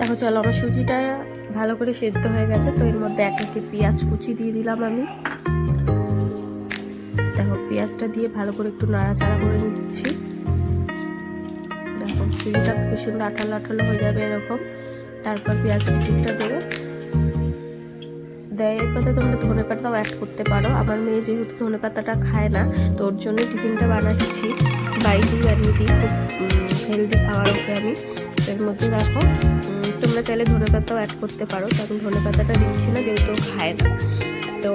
দেখো চলো আমার সুজিটা ভালো করে সেদ্ধ হয়ে গেছে, তো এর মধ্যে এক একে পেঁয়াজ কুচি দিয়ে দিলাম আমি। দেখো, পেঁয়াজটা দিয়ে ভালো করে একটু নাড়াচাড়া করে নিচ্ছি। দেখো, সুজিটা খুব সুন্দর আঠালো আঠালো হয়ে যাবে এরকম। তারপর পেঁয়াজ কুচিটা দেবে। দেয় পাতা তোমরা ধনে পাতাও অ্যাড করতে পারো। আমার মেয়ে যেহেতু ধনে পাতাটা খায় না, তো ওর জন্য টিফিনটা বানাচ্ছি। বাড়িতেই বানিয়ে দিই, খুব হেলদি খাবার ওকে আমি। এর মধ্যে দেখো তোমরা চাইলে ধনে পাতাও অ্যাড করতে পারো। তো আমি ধনে পাতাটা দিচ্ছি না যেহেতু খায় না। তো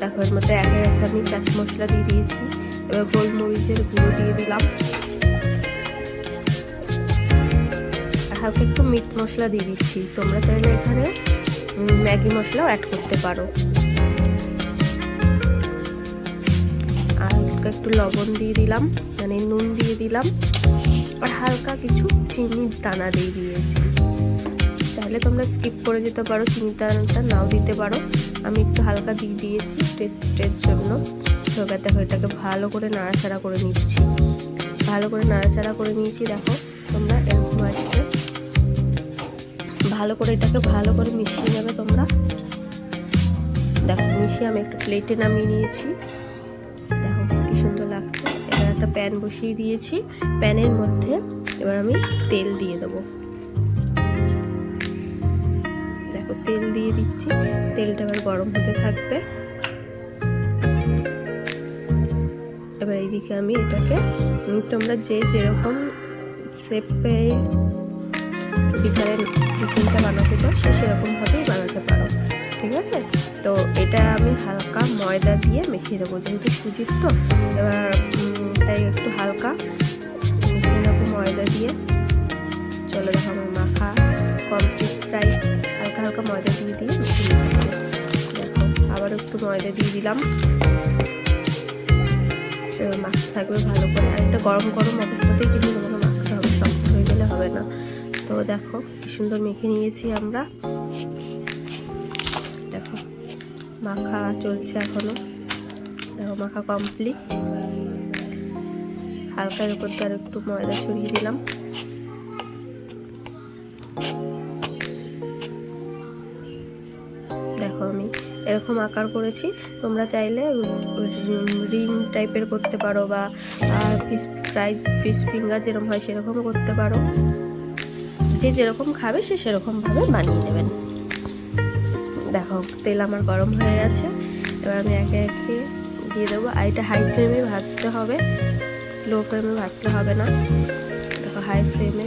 দেখো, এর মধ্যে একে একে আমি চাট মশলা দিয়ে দিয়েছি। এবার গোলমরিচের গুঁড়ো দিয়ে দিলাম। আর হালকা একটু মিট মশলা দিয়ে দিচ্ছি। তোমরা চাইলে এখানে ম্যাগি মশলাও অ্যাড করতে পারো। আর হালকা একটু লবণ দিয়ে দিলাম মানে নুন দিয়ে দিলাম। আর হালকা কিছু চিনির দানা দিয়ে দিয়েছি। চাইলে তোমরা স্কিপ করে যেতে পারো চিনির দানাটা নাও দিতে পারো। আমি একটু হালকা দিয়ে দিয়েছি টেস্টের জন্য। এবার দেখো এটাকে ভালো করে নাড়াচাড়া করে নিচ্ছি। ভালো করে নাড়াচাড়া করে নিয়েছি, দেখো তোমরা এরকম আসবে। ভালো করে এটাকে ভালো করে মিশিয়ে নেবে তোমরা। দেখো, মিশিয়ে আমি একটু প্লেটে নামিয়ে নিয়েছি। দেখো কি সুন্দর লাগছে। এবার একটা প্যান বসিয়ে দিয়েছি। প্যানের মধ্যে এবার আমি তেল দিয়ে দেবো। তেল দিয়ে দিচ্ছি। তেলটা এবার গরম হতে থাকবে। এবার এইদিকে আমি এটাকে তোমরা যে যেরকম শেপে বিকালে টিফিনটা বানাতে চাও, সে সেরকমভাবেই বানাতে পারো। ঠিক আছে? তো এটা আমি হালকা ময়দা দিয়ে মেখে দেবো, যেহেতু সুজির তো। এবার তাই একটু হালকা মেখে নেব ময়দা দিয়ে। চলো দেখো আমার মাখা কমপ্লিট প্রায় হালকা হালকা ময়দা দিয়ে দিয়ে দেখো আবার একটু ময়দা দিয়ে দিলাম। মাখতে থাকবে ভালো করে। আর এটা গরম গরম অবস্থাতেই কিন্তু তোমাকে মাখতে হবে, শক্ত হয়ে গেলে হবে না। তো দেখো কি সুন্দর মেখে নিয়েছি আমরা। দেখো, মাখা চলছে এখনও। দেখো, মাখা কমপ্লিট হালকা এর উপর আর একটু ময়দা ছড়িয়ে দিলাম। এরকম আকার করেছি। তোমরা চাইলে রিং টাইপের করতে পারো বা ফিশ ফ্রাই ফিশ ফিঙ্গার যেরকম হয় সেরকমও করতে পারো। যে যেরকম খাবে সে সেরকমভাবে বানিয়ে নেবেন দেখো, তেল আমার গরম হয়ে গেছে। এবার আমি একে একে দিয়ে দেবো। আর এটা হাই ফ্লেমে ভাজতে হবে। লো ফ্লেমে ভাজতে হবে না। দেখো হাই ফ্লেমে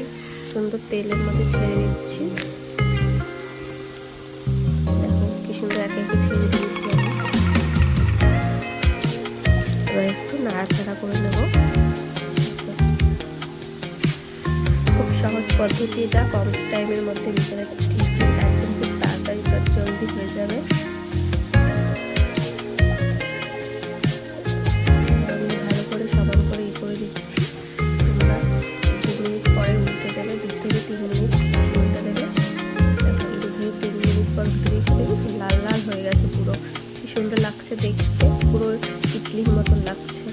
সুন্দর তেলের মধ্যে ছেড়ে দিচ্ছি। সুন্দর একে একে ছেড়ে দিয়েছি আমি। এবার একটু নাড়াচাড়া করে নেব। খুব সহজ পদ্ধতি এটা কম টাইমের মধ্যে ঠিক একদম খুব তাড়াতাড়ি জলদি হয়ে যাবে। দেখতে পুরো ইডলির মতন লাগছে।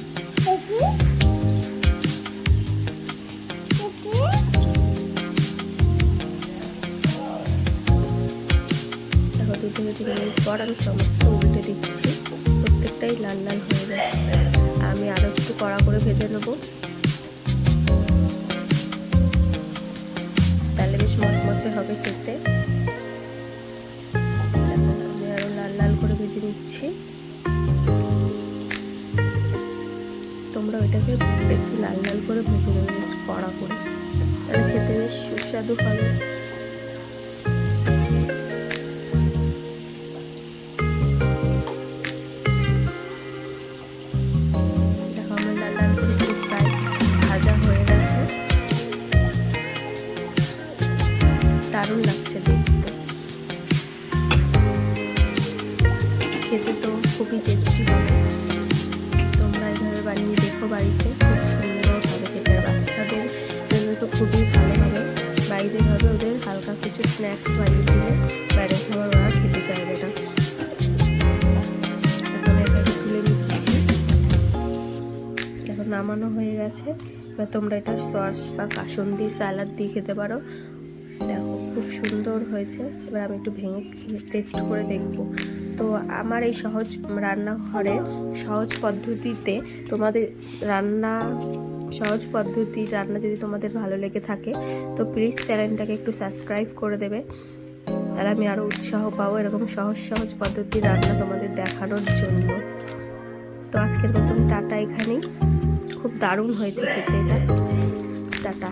দেখো। দু থেকে তিন মিনিট পর আমি সমস্ত উল্টে দিচ্ছি। প্রত্যেকটাই লাল লাল হয়ে যাচ্ছে। আমি আরও একটু কড়া করে ভেজে নেব। ওইটাকে একটু লাল লাল করে ভেজে নেবে, বেশ কড়া করে। তাহলে খেতে বেশ সুস্বাদু হবে। খেতে তো খুবই টেস্টি বাড়িতে খুব সুন্দর হবে বাচ্চাদের জন্য তো খুবই ভালো হবে। বাইরে হবে ওদের হালকা কিছু স্ন্যাক্স বানিয়ে দিলে বাইরের খাবার ওরা খেতে চাইবে না। এখন এটাকে তুলে নিচ্ছি। দেখো, নামানো হয়ে গেছে। এবার তোমরা এটা সস বা কাসুন্দি স্যালাড দিয়ে খেতে পারো। দেখো, খুব সুন্দর হয়েছে। এবার আমি একটু ভেঙে টেস্ট করে দেখব। তো আমার এই সহজ রান্নাঘরে সহজ পদ্ধতিতে তোমাদের রান্না, সহজ পদ্ধতির রান্না যদি তোমাদের ভালো লেগে থাকে, তো প্লিজ চ্যানেলটাকে একটু সাবস্ক্রাইব করে দেবে। তাহলে আমি আরও উৎসাহ পাবো এরকম সহজ সহজ পদ্ধতির রান্না তোমাদের দেখানোর জন্য। তো আজকের মতন টাটা এখানেই। খুব দারুণ হয়েছে খেতে এটা। টাটা।